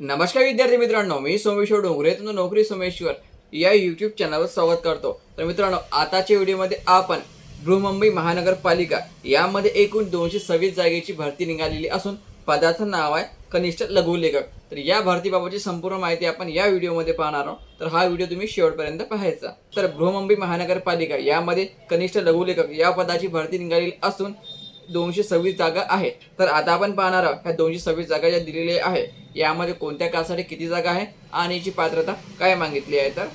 नमस्कार विद्यार्थी मित्रांनो मी सोमेश्वर डोंगरे तुमचं नोकरी सोमेश्वर या यूट्यूब चॅनलवर स्वागत करतो. तर मित्रांनो आताच्या व्हिडिओमध्ये आपण बृहमुंबई महानगरपालिका यामध्ये एकूण दोनशे सव्वीस जागेची भरती निघालेली असून पदाचं नाव आहे कनिष्ठ लघुलेखक. तर या भरतीबाबतची संपूर्ण माहिती आपण या व्हिडिओमध्ये पाहणार आहोत. तर हा व्हिडिओ तुम्ही शेवटपर्यंत पाहायचा. तर बृहमुंबई महानगरपालिका यामध्ये कनिष्ठ लघुलेखक या पदाची भरती निघालेली असून दोनशे सव्वीस जागा आहे. तर आता आपण पाहणार आहोत ह्या दोनशे सव्वीस जागा ज्या दिलेल्या आहे यामध्ये कोणत्या कासाठी किती जागा आहे आणि याची पात्रता काय मागितली आहे तर?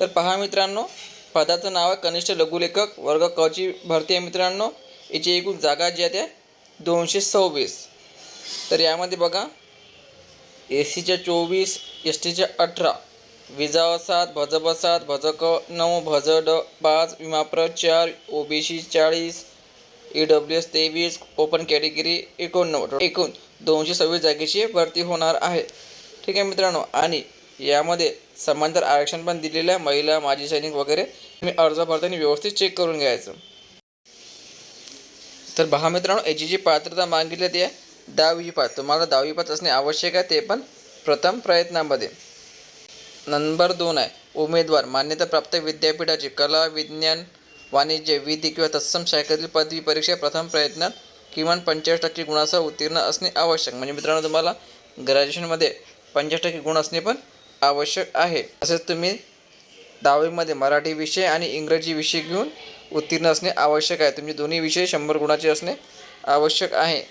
तर पहा मित्रांनो पदाचं नाव आहे कनिष्ठ लघुलेखक वर्ग कची भरती आहे मित्रांनो. याची एकूण जागा जी आहे त्या दोनशे सव्वीस. तर यामध्ये बघा ए सीच्या चोवीस एस टीच्या अठरा. विजाव सात भजब सात भजक नऊ भज ड पाच विमाप्र चार ओ बी सी चाळीस ई डब्ल्यू एस तेवीस ओपन कॅटेगरी एकोणनव्वद. एकूण दोनशे सव्वीस जागेची भरती होणार आहे. ठीक आहे मित्रांनो आणि यामध्ये समांतर आरक्षण पण दिलेलं आहे. महिला माजी सैनिक वगैरे. मी अर्ज भरताना व्यवस्थित चेक करून घ्यायचं. तर पहा मित्रांनो याची जी पात्रता मागितली ती आहे. दहावीची पात तुम्हाला दहावी पात असणे आवश्यक आहे ते पण प्रथम प्रयत्नामध्ये. नंबर दोन आहे उमेदवार मान्यताप्राप्त विद्यापीठाची कला विज्ञान वाणिज्य विधी किंवा तत्सम शाखेतील पदवी परीक्षा प्रथम प्रयत्नात किमान पंचेचाळीस टक्के गुणासह उत्तीर्ण असणे आवश्यक. म्हणजे मित्रांनो तुम्हाला ग्रॅज्युएशनमध्ये पंचेचाळीस टक्के गुण असणे पण आवश्यक आहे. तसेच तुम्ही दहावीमध्ये मराठी विषय आणि इंग्रजी विषय घेऊन उत्तीर्ण असणे आवश्यक आहे. तुमचे दोन्ही विषय शंभर गुणाचे असणे आवश्यक आहे.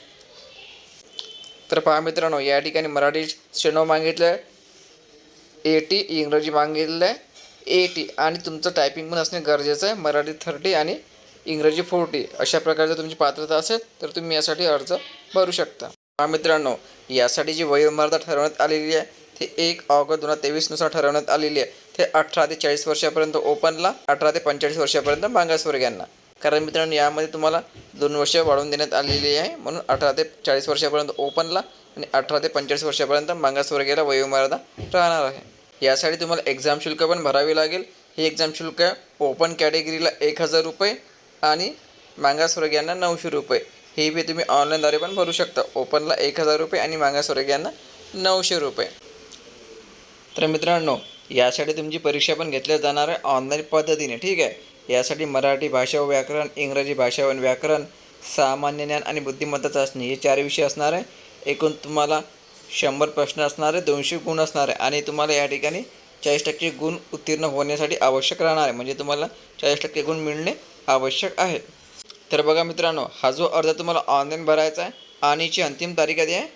तर पहा मित्रांनो या ठिकाणी मराठी श्रेणव मागितलं आहे ए टी इंग्रजी मागितलं आहे ए टी आणि तुमचं टायपिंग पण असणे गरजेचं आहे. मराठी थर्टी आणि इंग्रजी फोर्टी अशा प्रकारचं तुमची पात्रता असेल तर तुम्ही यासाठी अर्ज भरू शकता. हा मित्रांनो यासाठी जी वयोमर्यादा ठरवण्यात आलेली आहे ते एक ऑगस्ट दोन हजार तेवीसनुसार ठरवण्यात आलेली आहे. ते अठरा ते चाळीस वर्षापर्यंत ओपनला अठरा ते पंचेचाळीस वर्षापर्यंत मागासवर्गीयांना कारण मित्रांनो यामध्ये तुम्हाला दोन वर्ष वाढवून देण्यात आलेली आहे. म्हणून अठरा ते चाळीस वर्षापर्यंत ओपनला आणि अठरा ते पंचेचाळीस वर्षापर्यंत मागासवर्गीयाला वयोमर्यादा राहणार आहे. यासाठी तुम्हाला एक्झाम शुल्क पण भरावी लागेल. हे एक्झाम शुल्क ओपन कॅटेगरीला एक हजार रुपये आणि मागासवर्गीयांना नऊशे रुपये. हे बी तुम्ही ऑनलाईनद्वारे पण भरू शकता. ओपनला एक हजार रुपये आणि मागासवर्गीयांना नऊशे रुपये. तर मित्रांनो यासाठी तुमची परीक्षा पण घेतल्या जाणार आहे ऑनलाईन पद्धतीने ठीक आहे? यासाठी मराठी भाषा व व्याकरण इंग्रजी भाषा व व्याकरण सामान्य ज्ञान आणि बुद्धिमत्ता चाचणी हे चार विषय असणार आहे. एकूण तुम्हाला शंभर प्रश्न असणारे दोनशे गुण असणारे आणि तुम्हाला या ठिकाणी चाळीस टक्के गुण उत्तीर्ण होण्यासाठी आवश्यक राहणार. आहे म्हणजे तुम्हाला चाळीस टक्के गुण मिळणे आवश्यक आहे. तर बघा मित्रांनो हा जो अर्ज तुम्हाला ऑनलाईन भरायचा आहे आणि याची अंतिम तारीख कधी आहे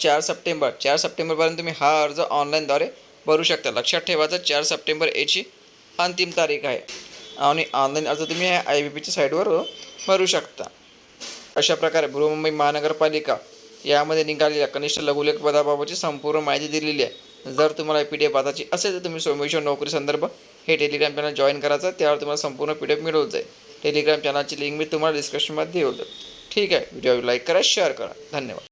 चार सप्टेंबर. चार सप्टेंबरपर्यंत तुम्ही हा अर्ज ऑनलाईनद्वारे भरू शकता. लक्षात ठेवायचं चार सप्टेंबर याची अंतिम तारीख आहे. आणि ऑनलाईन अर्ज तुम्ही आय बी पीच्या साईटवर भरू शकता. अशा प्रकारे बृहमुंबई महानगरपालिका यामध्ये निघालेल्या कनिष्ठ लघुलेख पदाबाबतची संपूर्ण माहिती दिलेली आहे. जर तुम्हाला पी डी एफ पाठाची असेल तर तुम्ही सोमेश्वर नोकरी संदर्भ हे टेलिग्राम चॅनल जॉईन करायचं त्यावर तुम्हाला संपूर्ण पी डी एफ मिळवत जाईल. टेलिग्राम चॅनलची लिंक मी तुम्हाला डिस्क्रिप्शनमध्ये देऊ ठीक आहे. व्हिडिओ लाईक करा शेअर करा. धन्यवाद.